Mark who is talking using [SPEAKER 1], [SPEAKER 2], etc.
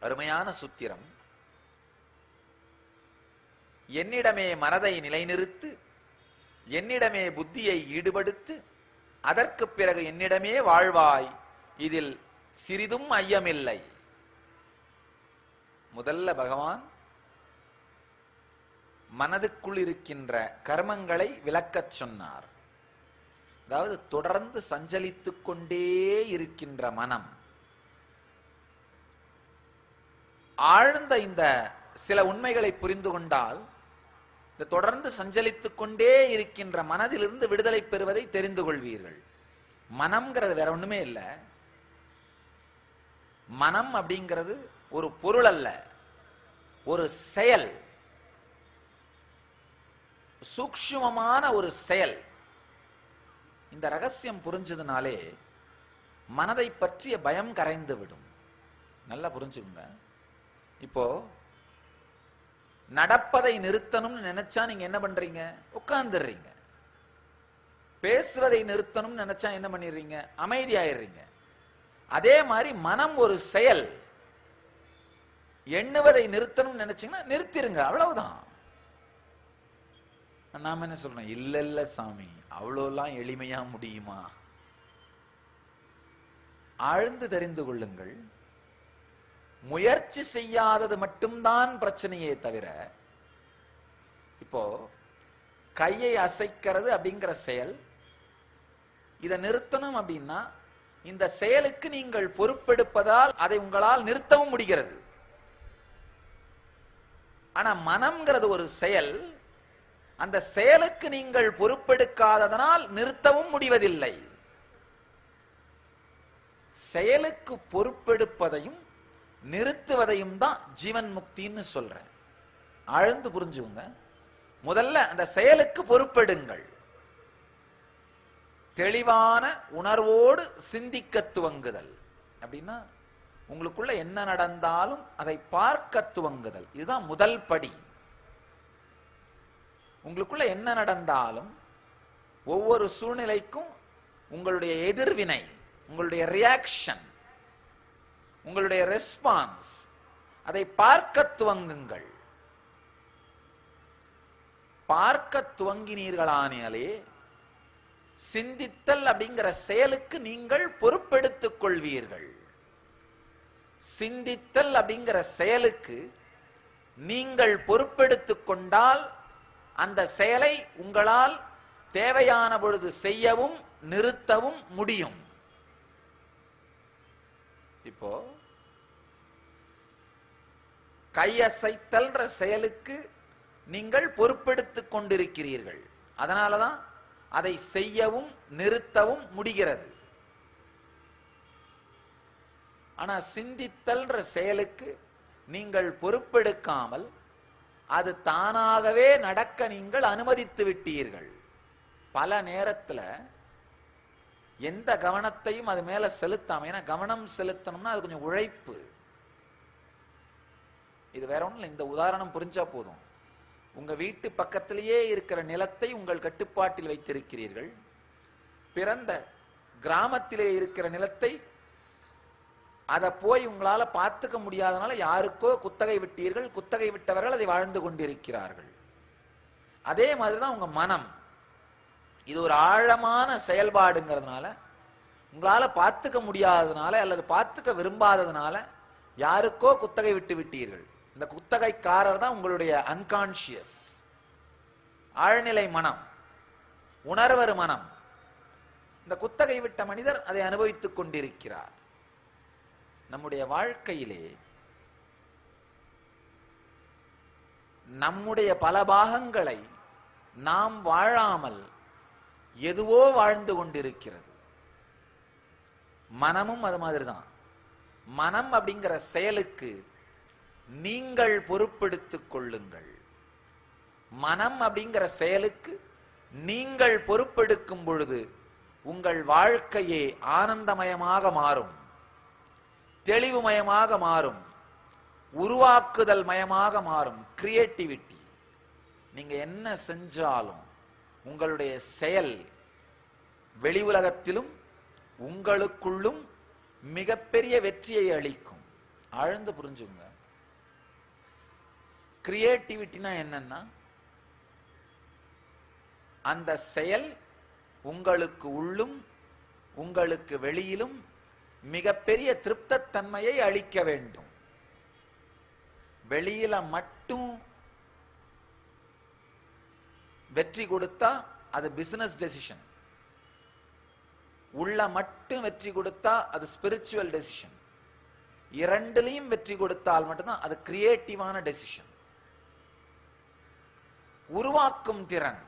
[SPEAKER 1] அருமையான சுத்திரம். என்னிடமே மனதை நிலைநிறுத்து என்னிடமே புத்தியை ஈடுபடுத்து அதற்கு பிறகு என்னிடமே வாழ்வாய். இதில் சிறிதும் ஐயமில்லை. முதல்ல பகவான் மனதுக்குள் இருக்கின்ற கர்மங்களை விளக்கச் சொன்னார். அதாவது தொடர்ந்து சஞ்சலித்துக் கொண்டே இருக்கின்ற மனம் ஆழ்ந்த இந்த சில உண்மைகளை புரிந்து கொண்டால் இந்த தொடர்ந்து சஞ்சலித்துக் கொண்டே இருக்கின்ற மனதிலிருந்து விடுதலை பெறுவதை தெரிந்து கொள்வீர்கள். மனம்ங்கிறது வேற ஒண்ணுமே இல்லை. மனம் அப்படிங்கிறது ஒரு பொருள் அல்ல. ஒரு செயல். சூக்ஷ்மமான ஒரு செயல். இந்த ரகசியம் புரிஞ்சதுனாலே மனதை பற்றிய பயம் கரைந்து விடும். நல்லா புரிஞ்சுக்கோங்க. இப்போ நடப்பதை நிறுத்தணும்னு நினைச்சா நீங்க என்ன பண்றீங்க? உட்கார்ந்துடுறீங்க. பேசுவதை நிறுத்தணும்னு நினைச்சா என்ன பண்ணிடுறீங்க? அமைதியாயிடுறீங்க. அதே மாதிரி மனம் ஒரு செயல். எண்ணுவதை நிறுத்தணும்னு நினைச்சீங்கன்னா நிறுத்திருங்க அவ்வளவுதான். நாம என்ன சொல்றோம்? இல்ல இல்ல சாமி அவ்வளோலாம் எளிமையா முடியுமா? ஆழ்ந்து தெரிந்து கொள்ளுங்கள். முயற்சி செய்யாதது மட்டும்தான் பிரச்சனையே தவிர இப்போ கையை அசைக்கிறது அப்படிங்கிற செயல் இதை நிறுத்தணும் அப்படின்னா இந்த செயலுக்கு நீங்கள் பொறுப்பெடுப்பதால் அதை உங்களால் நிறுத்தவும் முடிகிறது. ஆனா மனம்ங்கிறது ஒரு செயல் அந்த செயலுக்கு நீங்கள் பொறுப்பெடுக்காததனால் நிறுத்தவும் முடிவதில்லை. செயலுக்கு பொறுப்பெடுப்பதையும் நிறுத்துவதையும் தான் ஜீவன் முக்தின்னு சொல்றேன். ஆழ்ந்து புரிஞ்சுங்க முதல்ல அந்த செயலுக்கு பொறுப்பெடுங்கள். தெளிவான உணர்வோடு சிந்திக்க துவங்குதல். அப்படின்னா உங்களுக்குள்ள என்ன நடந்தாலும் அதை பார்க்க துவங்குதல். இதுதான் முதல் படி. உங்களுக்குள்ள என்ன நடந்தாலும் ஒவ்வொரு சூழ்நிலைக்கும் உங்களுடைய எதிர்வினை உங்களுடைய ரியாக்ஷன் உங்களுடைய ரெஸ்பான்ஸ் அதை பார்க்க துவங்குங்கள். பார்க்க துவங்கினீர்களானாலே சிந்தித்தல் அப்படிங்கிற செயலுக்கு நீங்கள் பொறுப்பெடுத்துக் கொள்வீர்கள். சிந்தித்தல் அப்படிங்கிற செயலுக்கு நீங்கள் பொறுப்பெடுத்துக் கொண்டால் அந்த செயலை உங்களால் தேவையான பொழுது செய்யவும் நிறுத்தவும் முடியும். இப்போ கையசைத்தல்ன்ற செயலுக்கு நீங்கள் பொறுப்பெடுத்து கொண்டிருக்கிறீர்கள். அதனாலதான் அதை செய்யவும் நிறுத்தவும் முடிகிறது. ஆனா சிந்தித்தல்ன்ற செயலுக்கு நீங்கள் பொறுப்பெடுக்காமல் அது தானாகவே நடக்க நீங்கள் அனுமதித்து விட்டீர்கள். பல நேரத்தில் எந்த கவனத்தையும் அது மேல செலுத்தாம ஏன்னா கவனம் செலுத்தணும்னா அது கொஞ்சம் உழைப்பு. இது வேற ஒன்றும் இல்லை. இந்த உதாரணம் புரிஞ்சா போதும். உங்க வீட்டு பக்கத்திலேயே இருக்கிற நிலத்தை உங்கள் கட்டுப்பாட்டில் வைத்திருக்கிறீர்கள். பிறந்த கிராமத்திலே இருக்கிற நிலத்தை அதை போய் உங்களால பார்த்துக்க முடியாதனால யாருக்கோ குத்தகை விட்டீர்கள். குத்தகை விட்டவர்கள் அதை வாழ்ந்து கொண்டிருக்கிறார்கள். அதே மாதிரிதான் உங்க மனம். இது ஒரு ஆழமான செயல்பாடுங்கிறதுனால உங்களால பார்த்துக்க முடியாததுனால அல்லது பார்த்துக்க விரும்பாததுனால யாருக்கோ குத்தகை விட்டு விட்டீர்கள். இந்த குத்தகைக்காரர் தான் உங்களுடைய அன்கான்சியஸ் ஆழ்நிலை மனம் உணர்வரு மனம். இந்த குத்தகை விட்ட மனிதர் அதை அனுபவித்துக் கொண்டிருக்கிறார். நம்முடைய வாழ்க்கையிலே நம்முடைய பல பாகங்களை நாம் வாழாமல் எதுவோ வாழ்ந்து கொண்டிருக்கிறது. மனமும் அது மாதிரிதான். மனம் அப்படிங்கிற செயலுக்கு நீங்கள் பொறுப்பெடுத்துக் கொள்ளுங்கள். மனம் அப்படிங்கிற செயலுக்கு நீங்கள் பொறுப்பெடுக்கும் பொழுது உங்கள் வாழ்க்கையே ஆனந்தமயமாக மாறும். தெளிவுமயமாக மாறும். உருவாக்குதல் மயமாக மாறும். கிரியேட்டிவிட்டி நீங்க என்ன செஞ்சாலும் உங்களுடைய செயல் வெளி உலகத்திலும் உங்களுக்குள்ளும் மிகப்பெரிய வெற்றியை அளிக்கும். ஆழ்ந்து புரிஞ்சுங்க. கிரியேட்டிவிட்டினா என்னன்னா அந்த செயல் உங்களுக்கு உள்ளும் உங்களுக்கு வெளியிலும் மிகப்பெரிய திருப்தத்தன்மையை அளிக்க வேண்டும். வெளியில மட்டும் வெற்றி கொடுத்தா அது பிசினஸ் டெசிஷன் உள்ள மட்டும் வெற்றி கொடுத்தா அது ஸ்பிரிச்சுவல் டெசிஷன் இரண்டுலையும் வெற்றி கொடுத்தால் மட்டும்தான் அது கிரியேட்டிவான டெசிஷன் உருவாக்கும் திறன்.